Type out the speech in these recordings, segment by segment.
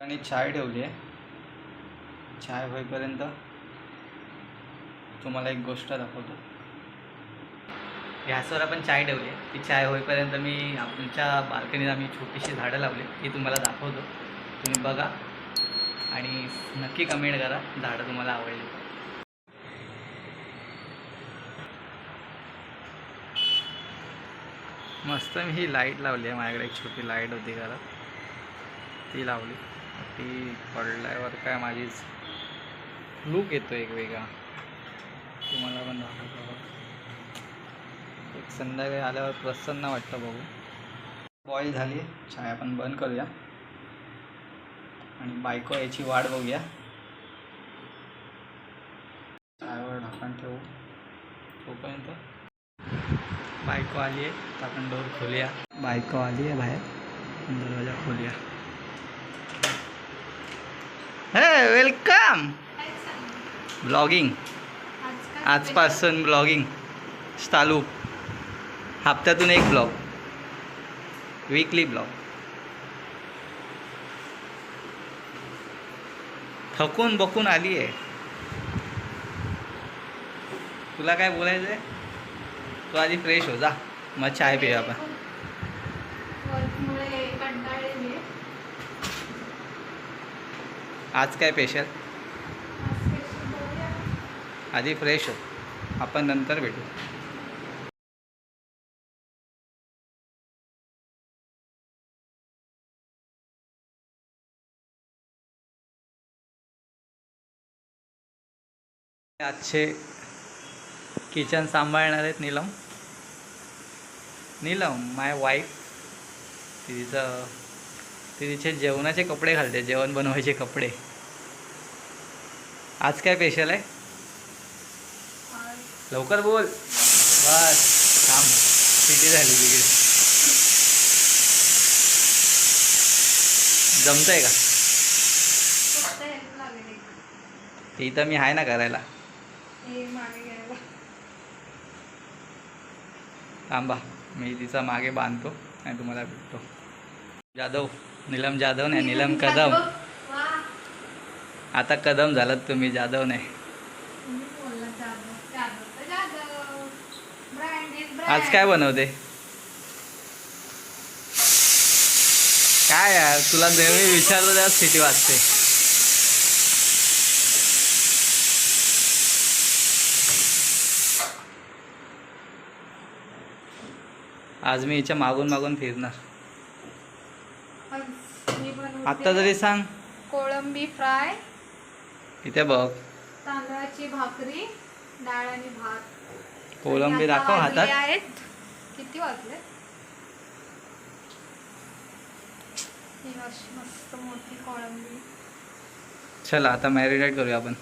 आणि चाय ठेवली आहे. चाय होईपर्यंत तुम्हाला एक गोष्ट दाखवतो. गॅसवर आपण चाय ठेवली आहे. ती चाय होईपर्यंत मी आमच्या बाल्कनीत आम्ही छोटीशी झाडं लावली ती तुम्हाला दाखवतो. तुम्ही बघा. आणि नक्की कमेंट करा. झाडं तुम्हाला आवडली मस्त मी ही लाइट लावली आहे. माझ्याकडे एक छोटी लाइट होती घरात. ती लावली. ती पडल्यावर काय माझीच लूक येतो एक वेगळा. तुम्हाला पण दाखवतो एक संध्याकाळी आल्यावर प्रसन्न वाटतं बघू. बॉईल झाली छाया पण बंद करूया. आणि बायको याची वाट बघूया. छायावर ढाकण ठेवू. तोपर्यंत बायको आली आहे आपण डोर खोलूया. बायको आली आहे बाहेर दरवाजा खोलूया. हे वेलकम ब्लॉगिंग आजपासून ब्लॉगिंग चालू हप्त्यातून एक ब्लॉग वीकली ब्लॉग थकून बकून आली आहे. तुला काय बोलायचं आहे तू आधी फ्रेश हो जा. मग चाय पिऊया आपण. आज काय स्पेशल आधी फ्रेश हो. आपण नंतर भेटू. आजचे किचन सांभाळणार आहेत नीलम. नीलम माय वाईफ तिचं ती तिचे जेवणाचे कपडे घालते जेवण बनवायचे कपडे. आज काय स्पेशल आहे? लवकर बोल. बस थांब. किती झाली तिकडे. जमतंय का? इथं ती तर मी आहे ना करायला. थांबा मी तिचा मागे बांधतो आणि तुम्हाला भेटतो. जाधव नीलम जाधव नाही नीलम कदम. आता कदम झालात तुम्ही जाधव नाही. आज काय बनवते? काय यार तुला नेहमी विचारलं त्या स्थिती वाजते आज मी हिच्या मागून मागून फिरणार. आत्ता तरी सांग. कोळंबी फ्राय इथे बघ. तांदळाची भाकरी डाळ आणि भात. कोलंबी दाखव हातात. आहेत. किती वाजले? ही मस्त मोठी कोळंबी. चला आता मॅरिनेट करूया आपण.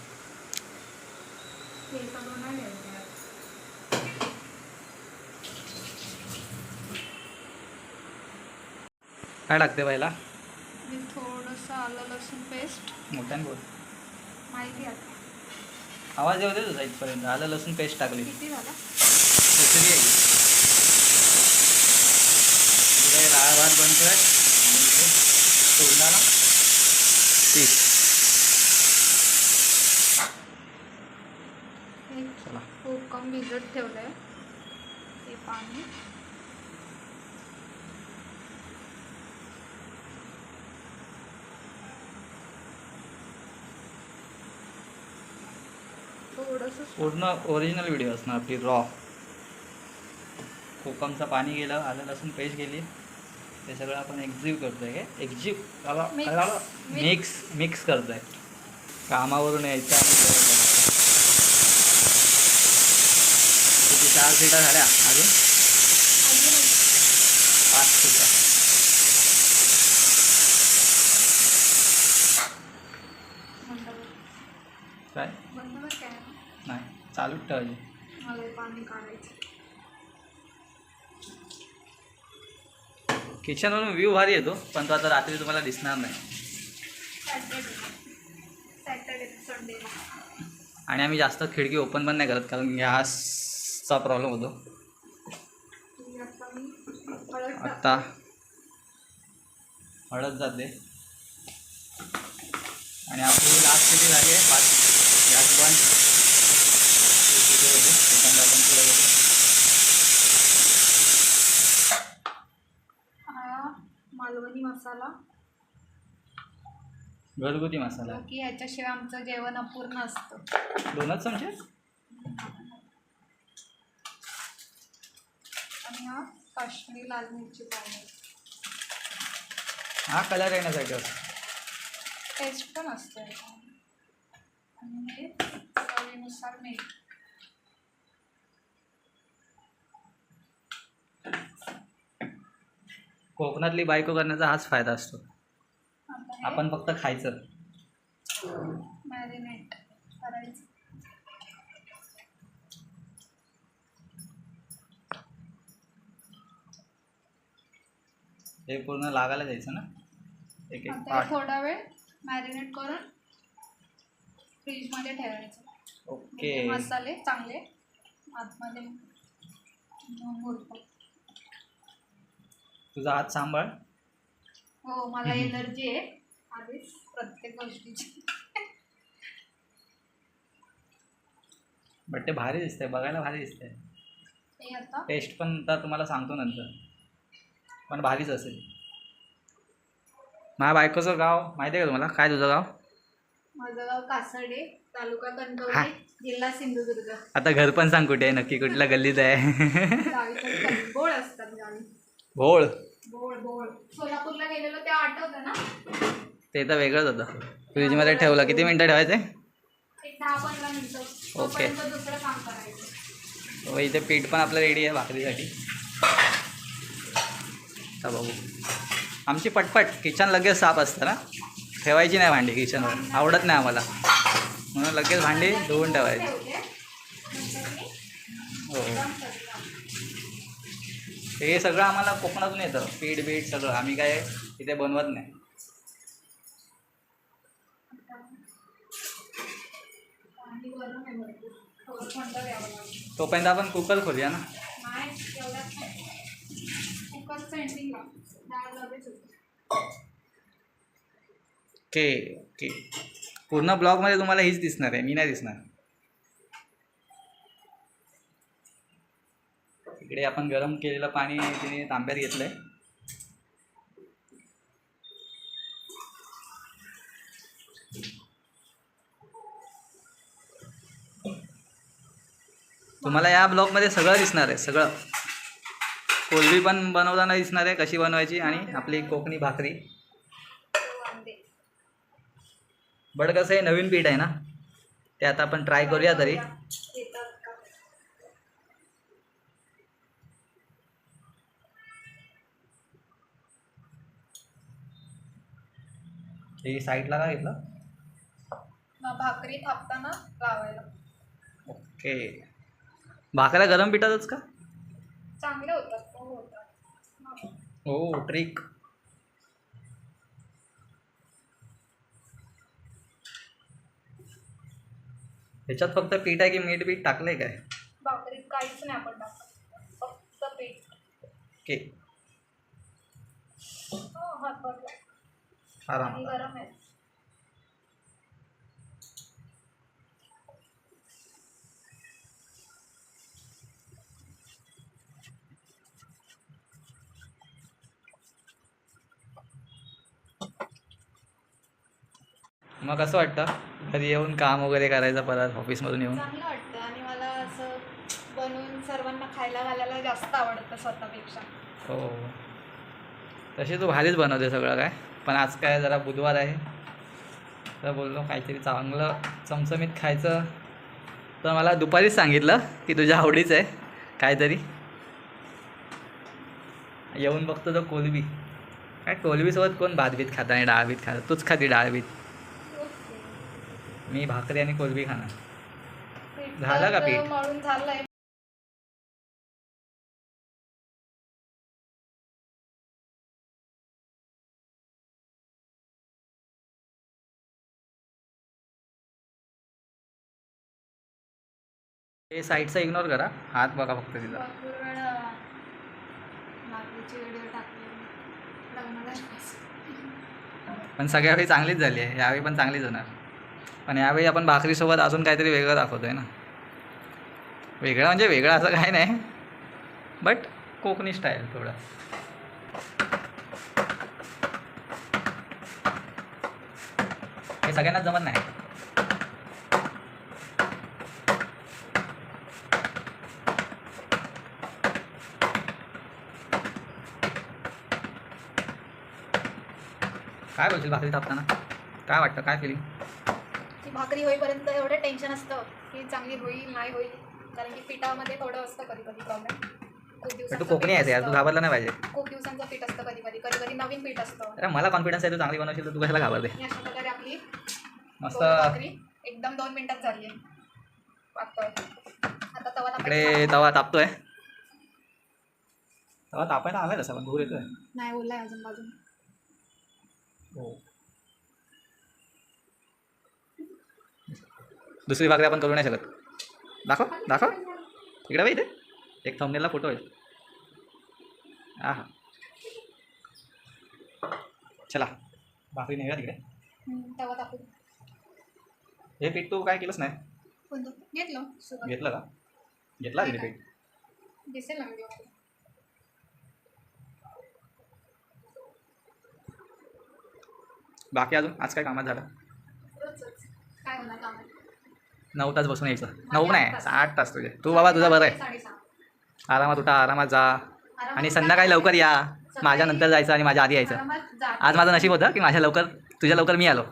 काय टाकते पहिला मी थोडंसं आलं लसूण पेस्ट मोठ्याने बोल. माहिती आता आवाज येऊ दे तुझा इथपर्यंत. आलं लसूण पेस्ट टाकली. किती झाला? दुसरी आहे. इकडे डाळ भात बनतोय. तोंडाला. एक चला. कोकम भिजत ठेवलंय. ते पाणी थोडंसं पूर्ण ओरिजिनल व्हिडिओ असणार आपली रॉ कोकमचं पाणी गेलं आलं लसूण पेस्ट गेली ते सगळं आपण एक्झिव करतोय काय एक्झिव Mix. मिक्स मिक्स करतोय. कामावरून यायचं. किती चार सीटा झाल्या अजून पाच सीटा बंद कर. काय बंद कर काय चालूच ठेवायची. पाणी काढायचं. किचनवरून व्ह्यू भारी येतो पण तो आता रात्री तुम्हाला दिसणार नाही. सॅटर्डे सॅटर्डे संडेला आणि आम्ही जास्त खिडकी ओपन पण नाही करत कारण गॅसचा प्रॉब्लेम होतो. आता मी हळद टाक- आत्ता हळद जाते. आणि आपली लास्ट किती झाली आहे? पाच. गॅस बंद. होते आपण पुढे मालवणी मसाला. घरगुती मसाला. की ह्याच्याशिवाय आमचं जेवण अपूर्ण असतं. दोनच चमचे? आणि हा काश्मीरी लाल मिरची पावडर. हा कलर येण्यासाठी असतो. टेस्ट पण असते. आणि हे चवीनुसार मीठ कोकणातली बायको करण्याचा हाच फायदा असतो. आपण फक्त खायचं. मॅरिनेट करायचं. हे पूर्ण लागायला द्यायचं ना? एक एक आता हे पार्ट थोडा वेळ मॅरिनेट करून फ्रीजमध्ये ठेवायचं. ओके. म्हणजे मसाले चांगले. आतमध्ये मुरतात तुझा हात सांभाळ. हो मला एलर्जी आहे. आधीच प्रत्येक गोष्टीची. बट ते भारी दिसतंय बघायला भारी दिसतंय. हे आता? टेस्ट पण तर तुम्हाला सांगतो नंतर. पण भारीच असेल. माझ्या बायकोचं गाव माहिती आहे का तुम्हाला? काय तुझं गाव? माझं गाव कासर्डे तालुका हा. कणकवली जिल्हा सिंधुदुर्ग. आता घर पण सांग कुठे आहे नक्की कुठल्या गल्लीत आहे. बोळ असतात गावी. भोळ सोलापूरला गेलेलो ते आठवतं ना? ते तर वेगळंच होतं. फ्रीजमध्ये ठेवलं. किती मिनटं ठेवायचे? ओके. तोपर्यंत दुसरं काम करायचं. व इथे पीठ पण आपलं रेडी आहे भाकरीसाठी. बघू. आमची पटपट. किचन लगेच साफ असतं ना? ठेवायची नाही भांडी किचनवर आवडत नाही आम्हाला. म्हणून लगेच भांडी धुवून ठेवायची. हो. हे सगळं आम्हाला कोकणातून येतं. पीठ बीठ सगळं. आम्ही काय इथे बनवत नाही. तोपर्यंत आपण कुकर खोलूया ना. ओके ओके पूर्ण ब्लॉगमध्ये तुम्हाला हीच दिसणार आहे. मी नाही दिसणार. इकडे आपण गरम केलेलं पाणी तिने तांब्यात घेतलंय. तुम्हाला या ब्लॉगमध्ये सगळं दिसणार आहे सगळं. कोलबी पण बनवताना दिसणार आहे कशी बनवायची आणि आपली कोकणी भाकरी. वांदे बट कसं आहे नवीन पीठ आहे ना? ते आता आपण ट्राय करूया तरी. हे साईडला का घेतलं? भाकरी थापताना लावायला. ओके. भाकऱ्या गरम पिठातच का? चांगले होतात हो हो ट्रिक. ह्याच्यात फक्त पीठ आहे की मीठ बीठ टाकलंय काय? भाकरीत काहीच नाही आपण टाकत. फक्त पीठ. ओके. हो हात बसला आराम मग कसं वाटतं? घरी येऊन काम वगैरे करायचं परत ऑफिसमधून येऊन? चांगलं वाटतं आणि मला असं बनवून सर्वांना खायला घालायला जास्त आवडतं स्वतःपेक्षा. हो. तशी तू भारीच बनवते सगळं काय? पण आज काय जरा बुधवार आहे. तर बोललो काहीतरी चांगलं चमचमीत खायचं. तर मला दुपारीच सांगितलं की तुझ्या आवडीचं आहे काहीतरी. येऊन बघतो तो कोलबी. काय कोलबीसोबत कोण भात बीत खाता आणि डाळ बीत खाता? तूच खाती डाळ बीत मी भाकरी आणि कोलबी खाणार. झालं का पीठ? हे साईडचा इग्नोर करा. हात बघा फक्त लग्नाला पण सगळ्या वेळी चांगलीच झाली आहे. यावेळी पण चांगलीच होणार. पण यावेळी आपण भाकरीसोबत अजून काहीतरी वेगळं दाखवतो आहे ना. वेगळं म्हणजे वेगळं असं काही नाही. बट कोकणी स्टाईल थोडं. हे सगळ्यांनाच जमत नाही. काय बोलशील भाकरी थापताना? काय वाटतं? काय फिलिंग ती भाकरी होईपर्यंत एवढं टेन्शन असतं की चांगली होईल नाही होईल. कारण की पिठामध्ये थोडं असतं कधी कधी प्रॉब्लेम खूप पण तू दिवसांचं कोकणी पीठ आहेस यार. तू असतं. घाबरला नाही पाहिजे. खूप दिवसांचं पीठ असतं कधी कधी कधी कधी नवीन पीठ असतं. अरे मला कॉन्फिडन्स आहे तू चांगली बनवशील तर तू कशाला घाबरते? आणि अशा प्रकारे आपली मस्त. गोड भाकरी एकदम दोन मिनिटात झाली आहे. आता तवा इकडे. तवा तापतोय. तवा तापायला आलाय तसा पण धूर येतोय. नाही बोललाय अजून बाजून दुसरी भाकरी आपण करू नाही शकत. दाखव दाखव. इकडे बाई इथे. एक थंबनेलला फोटो आहे. हा हा चला. भाकरी नाही का तिकडे हे पीठ तू काय केलंच नाही? घेतलं. घेतलं का? घेतला तिने पीठ? दिसेल ना व्हिडिओ बाकी अजून? आज काय कामात झालं? नऊ तास बसून यायचं. नऊ नाही आठ तास. तुझे. तू बाबा तुझं बरं आहे. आरामात उठा आरामात जा. आणि. संध्याकाळी लवकर या. माझ्या नंतर जायचं आणि माझ्या आधी यायचं. आज माझं नशीब होतं की माझ्या लवकर तुझ्या लवकर मी आलो.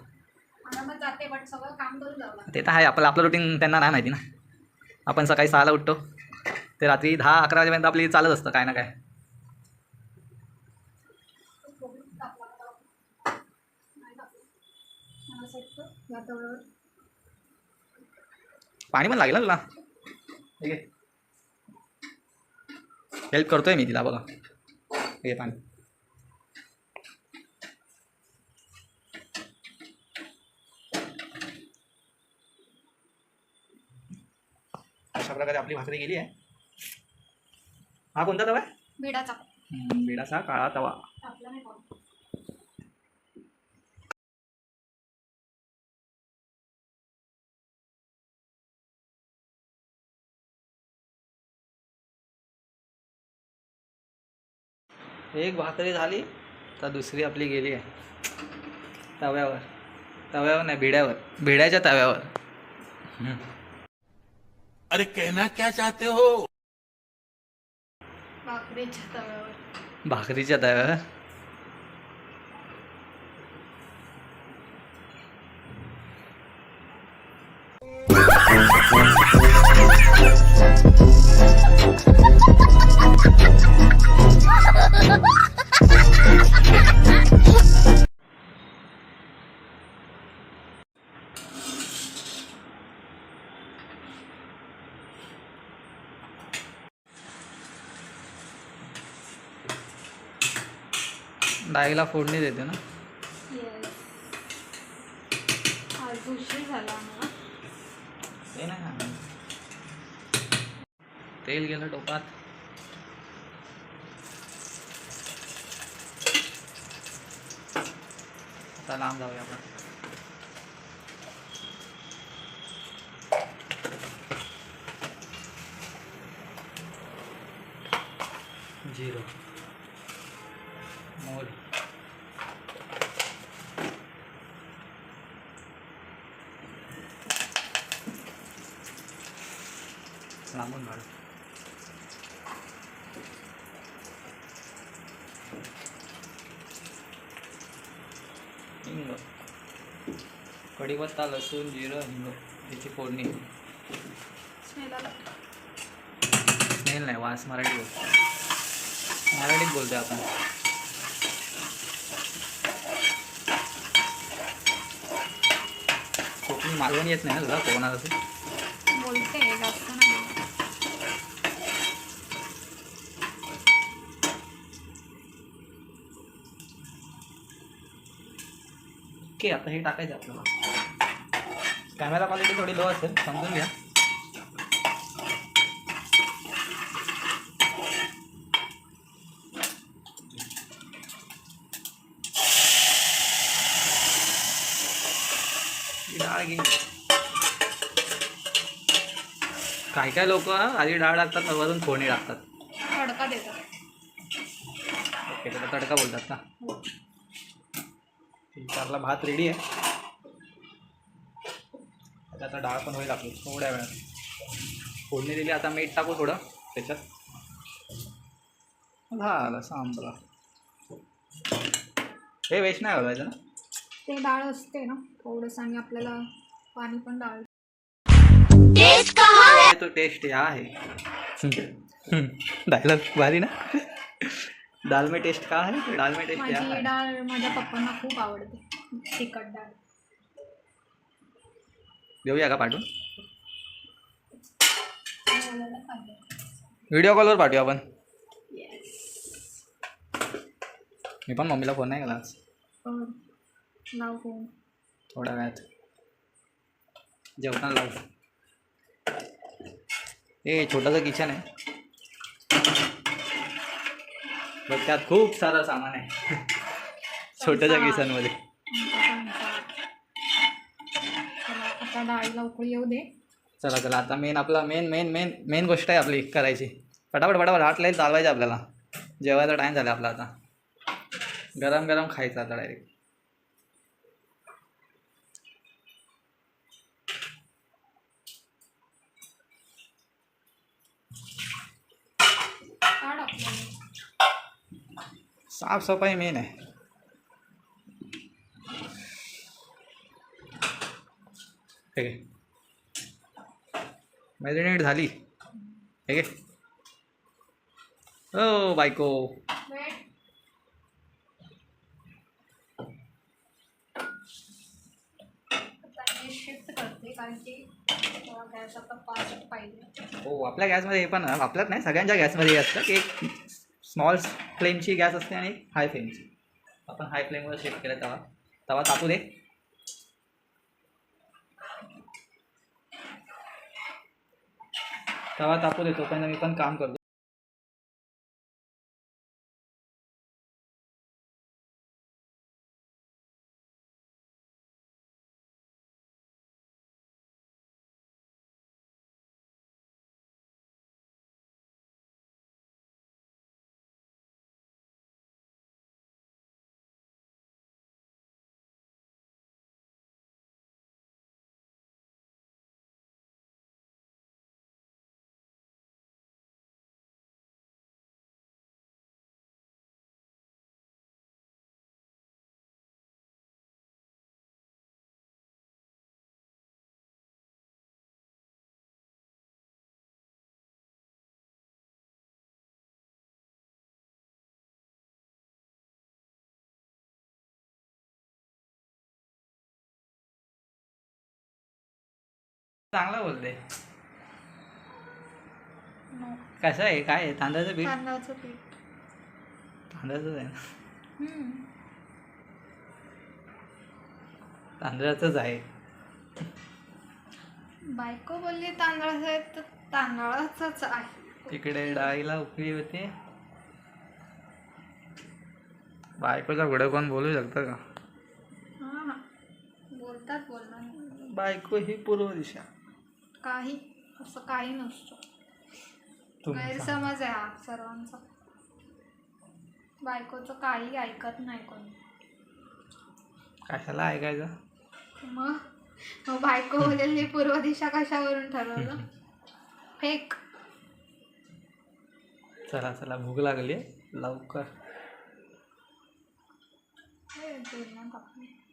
ते तर आहे. आपलं आपलं रुटीन त्यांना नाही माहिती ना. आपण सकाळी सहाला उठतो. ते रात्री दहा अकरा वाजेपर्यंत आपली चालत असतं काय ना काय नाही टाकलं. मला असं वाटतं, या तव्यावर पाणी पण लागेल ना तुला? ठीक आहे. हेल्प करतोय मी तिला बघा. हे पाणी. अशा प्रकारे आपली भाकरी गेली आहे. हा कोणता तवा? आहे बिडाचा. हम्म, बिडाचा काळा तवा. एक भाकरी झाली तर दुसरी आपली गेली आहे. तव्यावर. तव्यावर नाही भिड्यावर भिड्याच्या तव्यावर. हम्म. अरे कहना क्या चाहते हो? भाकरीच्या तव्यावर. भाकरीच्या तव्यावर? डाळीला फोडणी देते ना. तेल गेलं टोपात. आता लांब जाऊया आपण. झिरो. कढीपत्ता लसूण जिरं हिंग याची फोडणी. स्मेल नाही वास मराठी बोलतो. मराठीत बोलतोय आपण. कोकणी मालवणी येत नाही ना तुला कोकणात असं? बोलते जास्त नाही बोलत. ओके आता हे टाकायचं आपल्याला. कॅमेरा क्वालिटी थोडी लो असेल समजून घ्या. डाळ घे. काय काय लोक आधी डाळ टाकतात वरून फोडणी टाकतात. तडका देतात. ओके त्याला तडका बोलतात का? हो. ठीक आहे, आपला भात रेडी आहे. आता आता डाळ पण होईल आपली थोड्या वेळात फोडणी दिली आता मीठ टाकू थोडं त्याच्यात. झालं संपला हे वेस्ट नाही घालायचं ना? ते डाळ असते ना थोडंसं आणि आपल्याला पाणी पण डाळ तो टेस्ट या आहे. डायलॉग भारी ना? दाल में टेस्ट का है दाल में टेस्ट माझी है डाळ माझ्या पप्पांना खूप आवडते तिखट डाळ. देऊया का पाठवून? व्हिडिओ कॉलवर पाठवूया आपण. मी पण मम्मीला फोन नाही केला आज. थोड्या वेळात. जेवताना लावू. हे छोटंसं किचन आहे. बट त्यात खूप सारं सामान आहे. छोट्याच्या किचनमध्ये चला आता डाळीला उकळी येऊ दे. चला चला. आता मेन आपला मेन मेन मेन मेन गोष्ट आहे आपली करायची. पटापट पटापट हात लाईन चालवायचं आपल्याला. जेवायचा टाईम झाला आपला आता. गरम गरम खायचं आता डायरेक्ट साफसफाई मेन आहे. ठीक आहे. मॅरिनेट झाली. ठीक आहे. हो बायको. हो आपल्या गॅसमध्ये हे पण आपल्यात नाही सगळ्यांच्या गॅसमध्ये हे असतं की एक स्मॉल फ्लेमची गॅस असते आणि हाय फ्लेमची आपण हाय फ्लेमवर शिफ्ट केलं तवा तवा तापू दे. तवा तापू देतो पण मी पण काम करतो. चांगला बोलते कसं आहे? काय आहे? तांदळाचं पीठ? तांदळाचं पीठ. तांदळाचंच आहे ना? हम्म. तांदळाचंच आहे. बायको बोलली तांदळाचं आहे तर तांदळाचंच आहे. तिकडे डाळीला उकळी होते. बायकोचा घोडं कोण बोलू शकतं का? हां. बोलतात बोलणार बायको ही पूर्व दिशा. काही असं काही नसतं. गैरसमज आहे हा सर्वांचा. बायकोचं काही ऐकत नाही कोणी. कशाला ऐकायचं? मग? मग बायको बोलेली पूर्व दिशा कशावरून ठरवलं? फेक. चला चला भूक लागली. लवकर.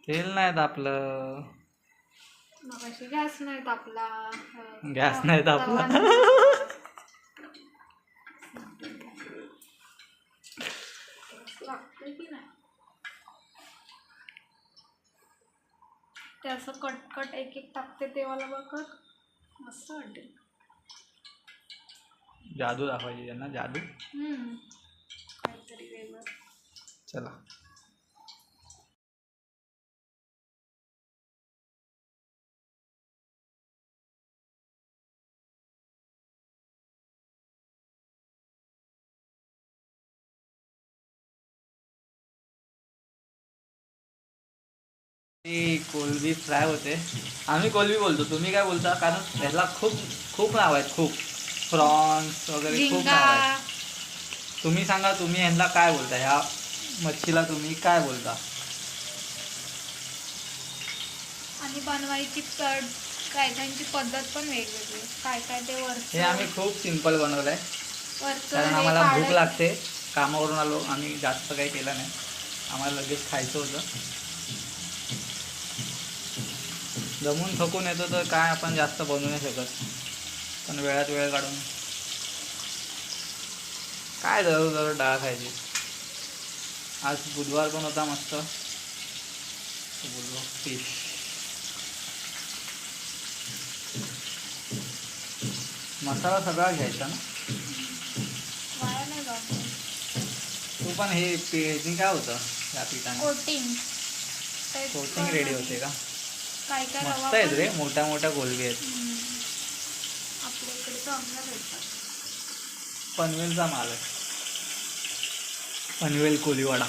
तेल नाही आपलं गॅस नाहीत आपला गॅस नाही ते असं कटकट एक एक टाकते तेव्हाला बघत मस्त वाटेल जादू दाखवायची त्यांना जादू. हम्म. काहीतरी वेगळं. चला. ती कोलबी फ्राय होते. आम्ही कोलबी बोलतो. तुम्ही काय बोलता? कारण ह्याला खूप खूप नाव आहेत. खूप. प्रॉन्स वगैरे खूप नाव आहेत. तुम्ही सांगा तुम्ही ह्यांना काय बोलता? ह्या मच्छीला तुम्ही काय बोलता? आणि बनवायची काय त्यांची पद्धत पण वेगवेगळी. काय काय ते हे आम्ही खूप सिंपल बनवलंय. कारण आम्हाला भूक. लागते. कामावरून आलो. आम्ही जास्त काही केलं नाही. आम्हाला लगेच खायचं होतं. जमून थकून येतो तर काय आपण जास्त बनवू नाही शकत. पण वेळात वेळ काढून. काय दररोज दररोज डाळ खायची? आज बुधवार पण होता मस्त. बुधवार फिश. मसाला सगळा घ्यायचा ना. तू पण हे काय होतं? या पिठाने? कोटिंग. रेडी होते का? काय काय रवा मस्त आहेत रे मोठ्या मोठ्या गोलबी आहेत. हम्म. आपल्या इकडे चांगल्या भेटतात पनवेलचा माल आहे. पनवेल कोलीवाडा.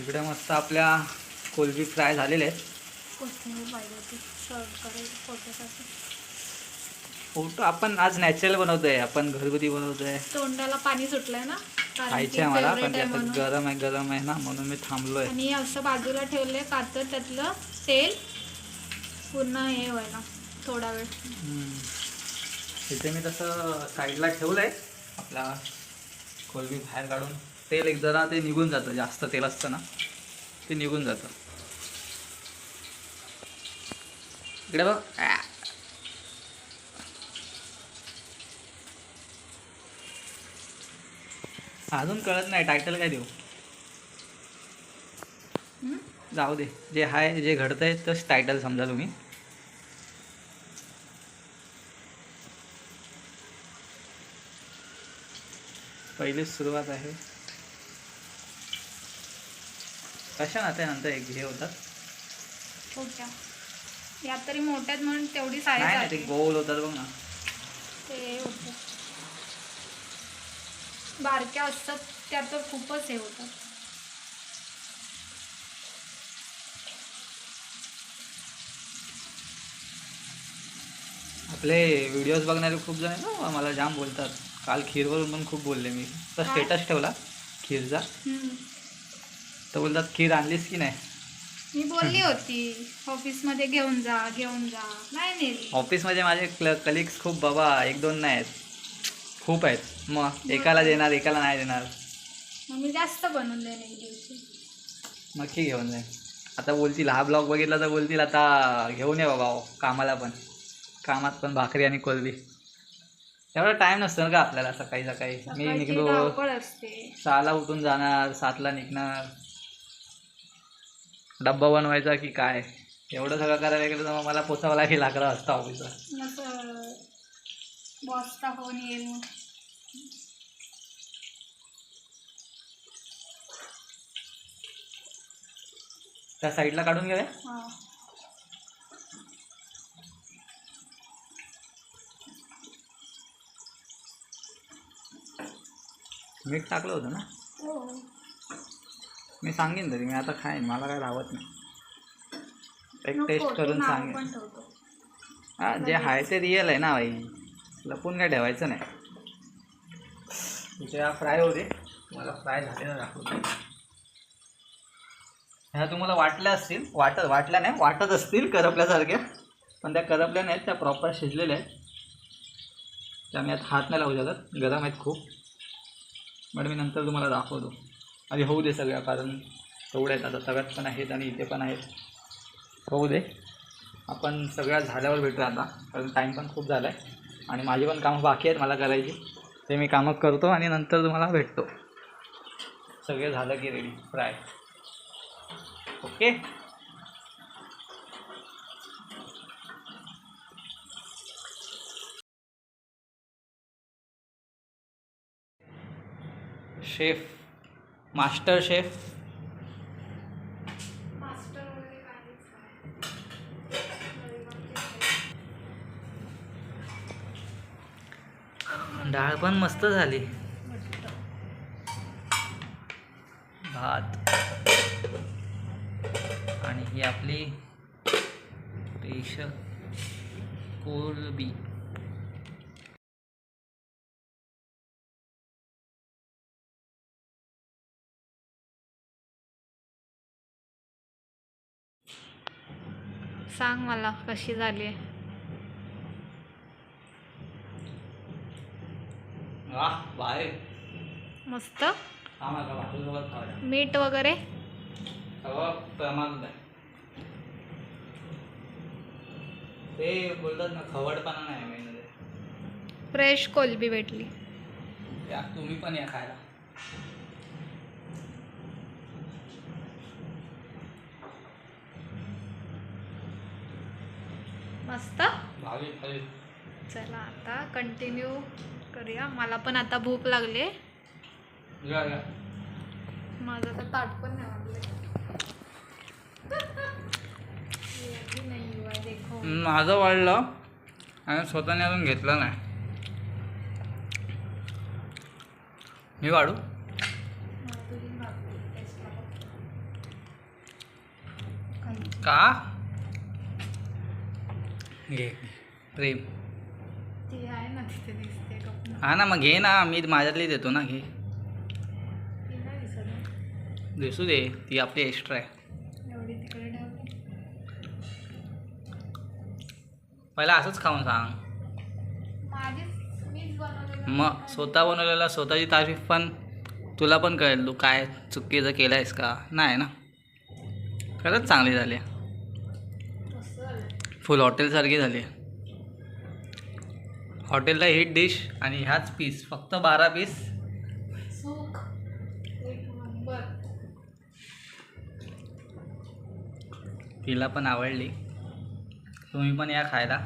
इकडे मस्त आपल्या कोलबी फ्राय झालेल्या आहेत. कोथिंबीर पाहिजे होती. सर्व करेल फोटोसाठी फोटो आपण आज नॅचरल बनवतोय. आपण घरगुती बनवतोय. तोंडाला पाणी सुटलंय ना? कारण की खायचे आहे मला favorite पण ते आहे आता म्हणून. गरम आहे गरम आहे ना म्हणून मी थांबलोय. आणि असं बाजूला ठेवलंय पातळ त्यातलं तेल. पूर्ण हे व्हायला थोडा वेळ. हम्म. इथे मी तसं साईडला ठेवलंय आपला कोलबी बाहेर काढून. तेल एक जरा ते निघून जातं जास्त तेल असतं ना ते निघून जातं इकडे बघ. अजून कळत नाही टायटल काय देऊ? जाऊ दे जे आहे जे घडतंय तोच टायटल समजा तुम्ही पहिलीच सुरुवात आहे कशा ना त्यानंतर एक हे होतात? यात तरी मोठ्यात म्हणून तेवढी साईज ते गोल होतात बघ ना. ते होतं. बारक्या असतात त्या तर खूपच हे होतात आपले व्हिडिओज बघणारे खूप जण आहेत ना मला जाम बोलतात. काल खीरवरून पण खूप बोलले मी. तर? स्टेटस ठेवला खीरचा. तर बोलतात खीर आणलीस की नाही? मी बोलली होती ऑफिसमध्ये घेऊन जा घेऊन जा. नाही नेली. ऑफिसमध्ये माझे क्ल कलिग्स खूप बाबा एक दोन नाही आहेत. खूप आहेत. मग एकाला देणार एकाला नाही देणार. मग मी जास्त बनवून देईन एक दिवशी नक्की घेऊन जाईन आता बोलतील हा ब्लॉग बघितला तर बोलतील आता घेऊन ये बाबा कामाला पण. कामात पण भाकरी आणि कोलबी. एवढा टाईम नसतो ना का आपल्याला सकाळी सकाळी. मी सकाळची निघलो. धावपळ असते. सहाला उठून जाणार सातला निघणार. डब्बा बनवायचा की काय? एवढं सगळं करायला गेलं तर मग मला पोचावं लागेल अकरा वाजता ऑफिसला फोन येईल. त्या साईडला काढून घेऊया? मीठ टाकलं होतं ना? मी सांगेन तरी मी आता खाईन मला काय राहत नाही. एक टेस्ट करून सांगेन. हा जे आहे ते रिअल आहे ना बाई. लपून काय ठेवायचं नाही. तुझे हा फ्राय होते. मला फ्राय झालेला दाखवतो ह्या तुम्हाला वाटल्या असतील वाटत वाटल्या नाही वाटत असतील करपल्यासारख्या. पण त्या करपल्या नाहीत त्या प्रॉपर शिजलेल्या आहेत. त्या मी आता हात नाही लावू शकत गरम आहेत खूप. बट मी नंतर तुम्हाला दाखवतो. आणि होऊ दे सगळ्या कारण तेवढ्या आहेत आता सगळ्यात पण आहेत आणि इथे पण आहेत. होऊ दे. आपण सगळ्या झाल्यावर भेटूया आता कारण टाईम पण खूप झाला आहे आणि माझी पण कामं बाकी आहेत मला करायची. ते मी कामं करतो आणि नंतर तुम्हाला भेटतो. सगळे झालं की ready fry okay chef master chef. काहीच डाळ पण मस्त झाली. भात. आणि ही आपली स्पेशल कोलबी. सांग मला कशी झाली आहे? मस्त. मीठ वगैरे? ते बोलतात ना खवडपणा नाही फ्रेश कोलबी भेटली. तुम्ही पण या खायला. मस्त. चला आता कंटिन्यू करूया. मला पण आता भूक लागली. माझं तर ताट पण नाही माझं वाढलं आणि स्वतःने अजून घेतलं नाही. मी वाढू. का? घे. प्रेम. ती आहे ना तिथे दिसते कप हा ना मग घे ना मी माझ्यातली देतो ना घे. दिसत आहे. दिसू दे ती आपली एक्स्ट्रा आहे. एवढी तिकडे ठेवली. पहिला असंच खाऊन सांग. माझीच मीच बनवलेलं मग स्वतः बनवलेला स्वतःची तारीफ पण तुला पण कळेल तू काय चुकीचं केलं आहेस का? नाही ना. खरंच चांगली झाली झालं. फुल हॉटेलसारखी झाली हॉटेलला हिट डिश आणि ह्याच पीस फक्त बारा पीस तिला पण आवडली. तुम्ही पण या खायला.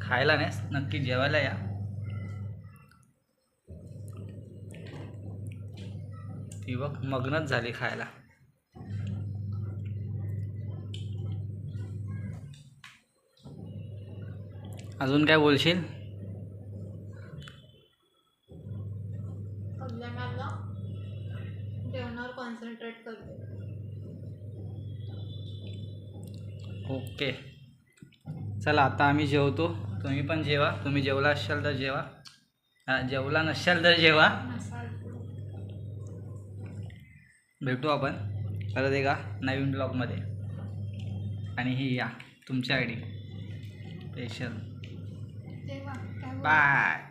खायला नाही नक्की जेवायला या. ती बघ मग्नच झाली खायला. अजून काय बोलशील? ओके. चला आता आम्ही जेवतो. तुम्ही पण जेवा. तुम्ही जेवला असाल तर जेवा. हा जेवला नसाल तर जेवा. भेटू आपण. परत एका नवीन ब्लॉगमध्ये आणि ही या तुमच्या आय डी स्पेशल तेव्हा काय बोलू? बाय